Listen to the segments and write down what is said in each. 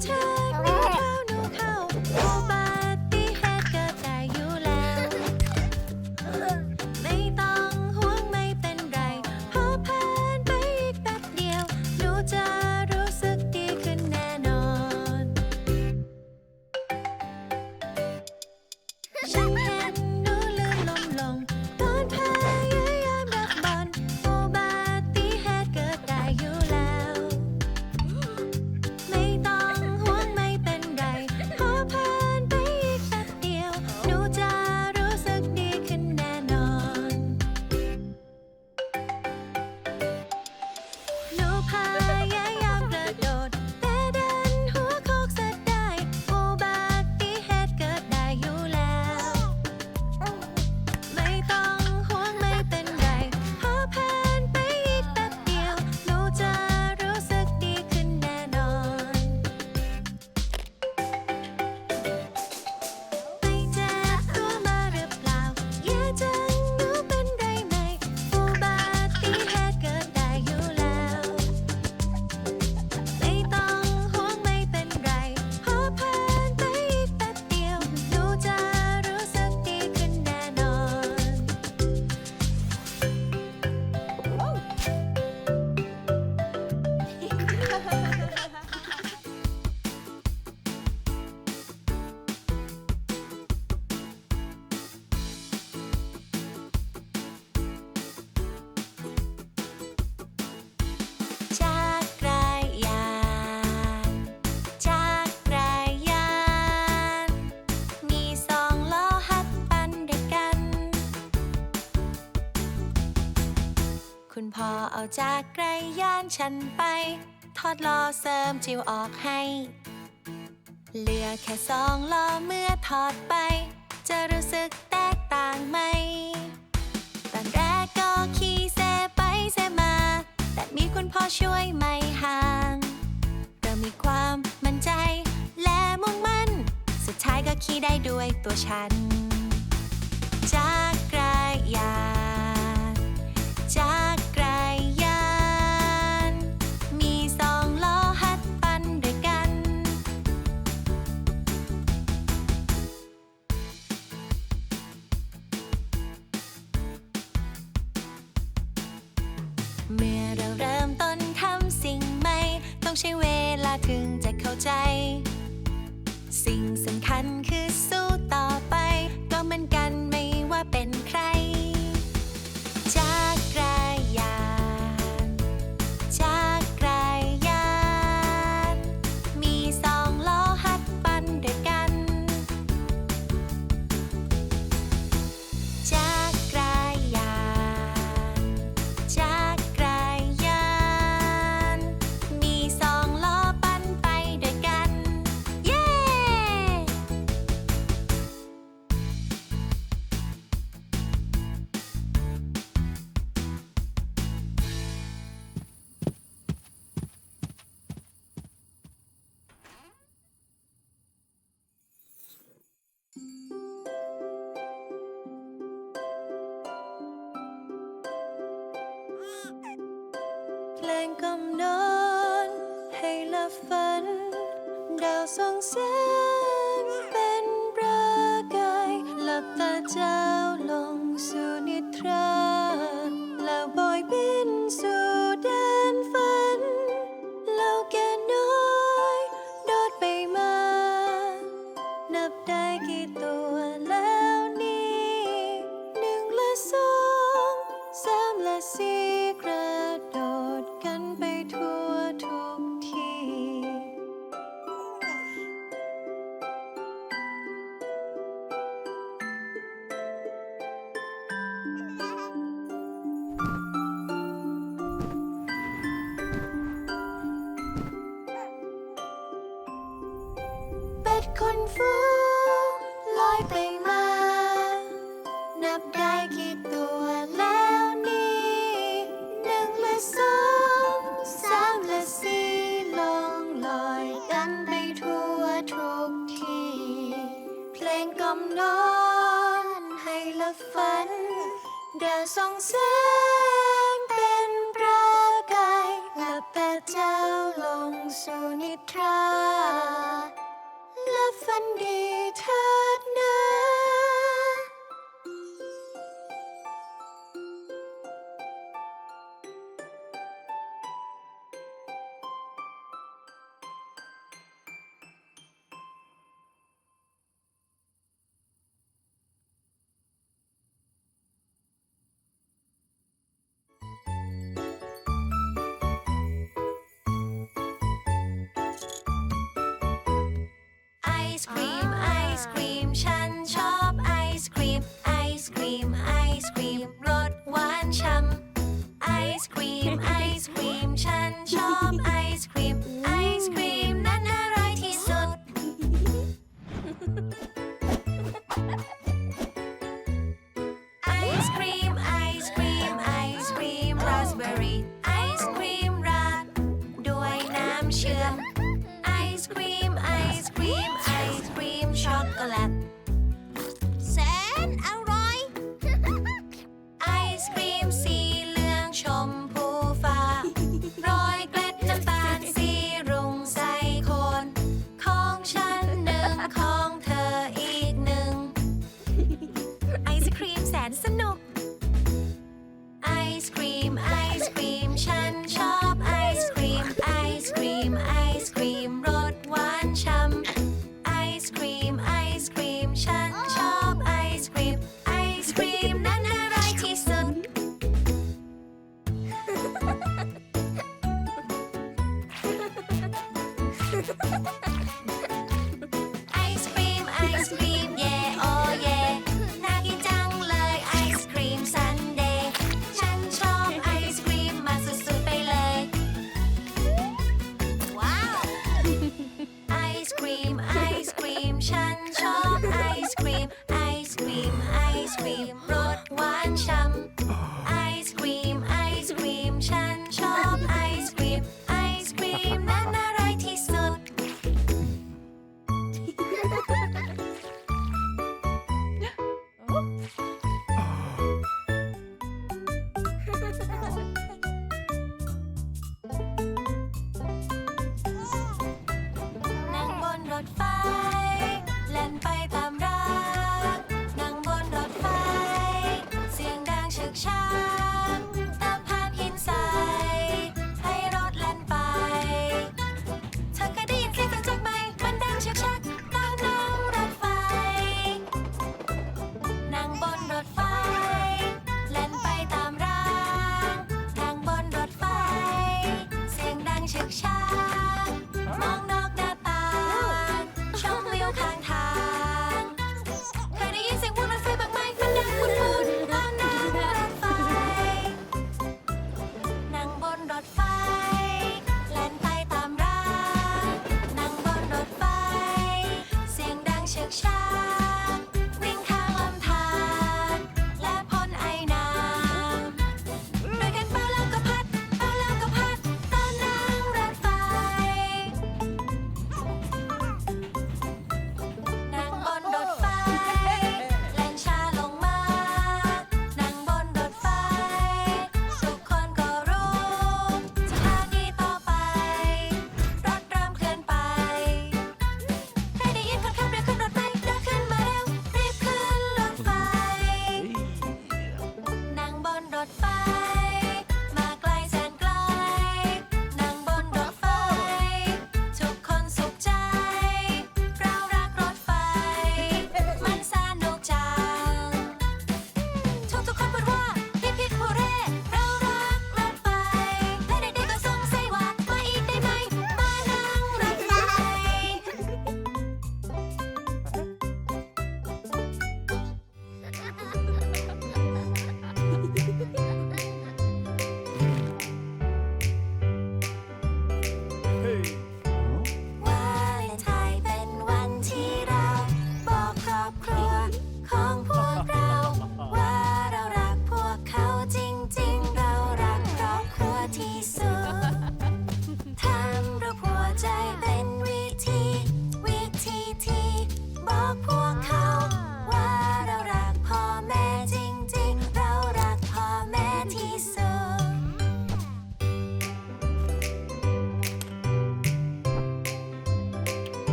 to คุณพ่อเอาจากไกรยานฉันไป ทอดล้อเสริมจิวออกให้ เหลือแค่สองล้อเมื่อถอดไป จะรู้สึกแตกต่างไหม ตอนแรกก็ขี่เซไปเซมา แต่มีคุณพ่อช่วยไม่ห่างเรามีความมั่นใจ และมุ่งมั่น สุดท้ายก็ขี่ได้ด้วยตัวฉัน จากไกรยาน ต้องใช้เวลาถึงจะเข้าใจ 上线。for ศครีมไอศครีมรสหวานฉ่ำไอศครีม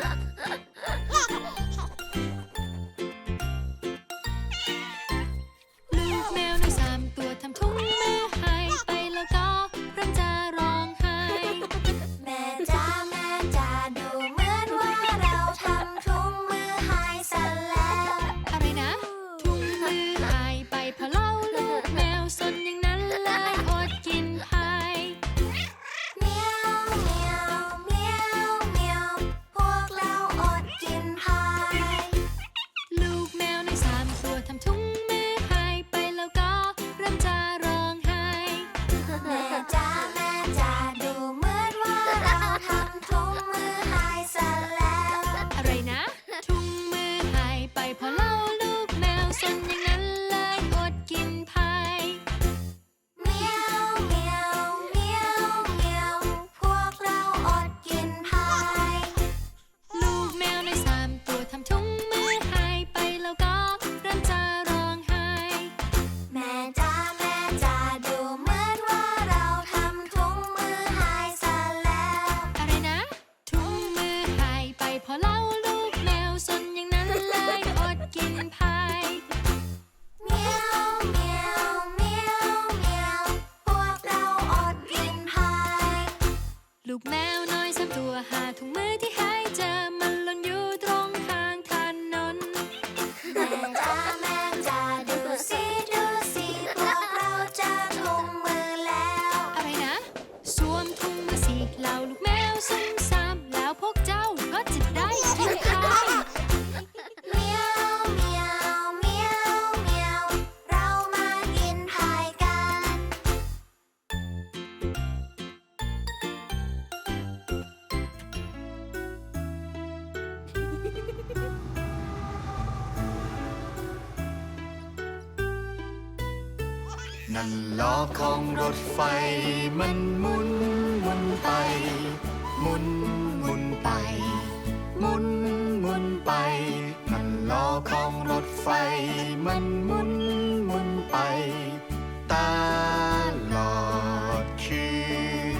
Ha ha! ล้อของรถไฟมันหมุนหมุนไป หมุนหมุนไป หมุนหมุนไปมไฟมันหมุนหมุนไปตลอดคื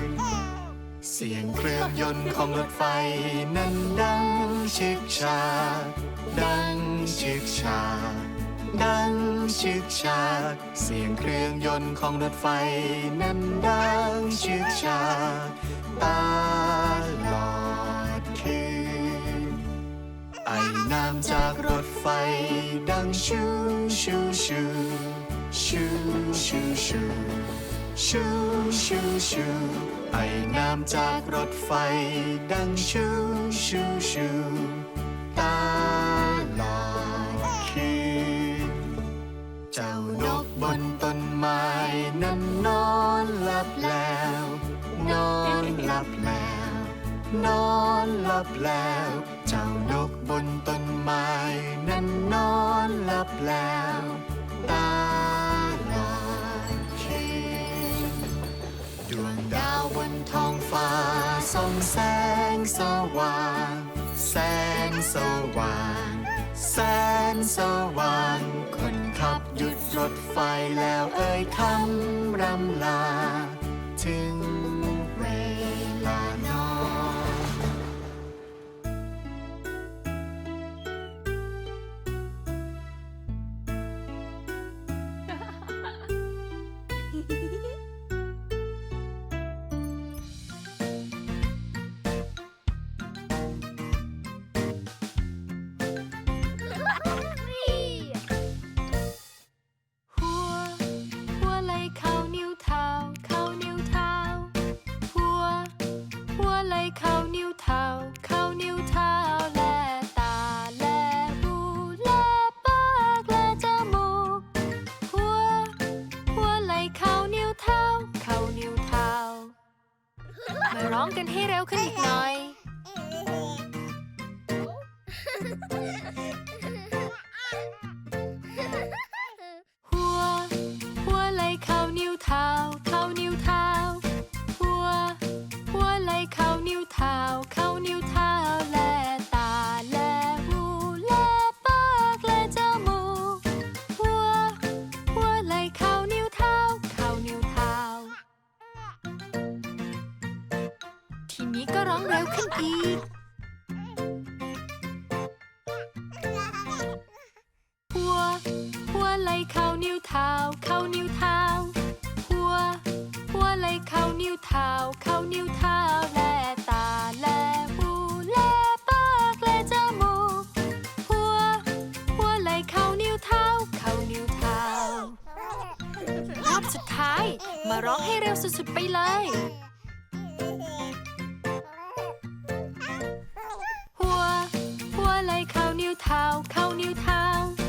น เสียงเครื่องยนต์ของรถไฟนั้นดังชึกชา ดังชึกชา ดังชึกชาเสียงเครื่องยนต์ของรถไฟนั้นดังชึกชาตลอดคืนไอน้ำจากรถไฟดังชูชูชูชูชูชูชูชูชูไอน้ำจากรถไฟดังชูชูชู นอนหลับแล้ว เจ้านกบนต้นไม้นั้นนอนหลับแล้ว ตาลอดคืนดวงดาวบนท้องฟ้าส่องแสงสว่าง แสงสว่าง แสนสว่าง คนขับหยุดรถไฟแล้วเอ่ยคำรำลา ถึง เข้านิ้วเท้า เข้านิ้วเท้าแลตาและหูแลปากแลจมูก หัว หัวไหลเข้านิ้วเท้า เข้านิ้วเท้า มาร้องกันให้เร็วขึ้นอีกหน่อย ร้องเร็วขึ้นอีก 泡扣牛头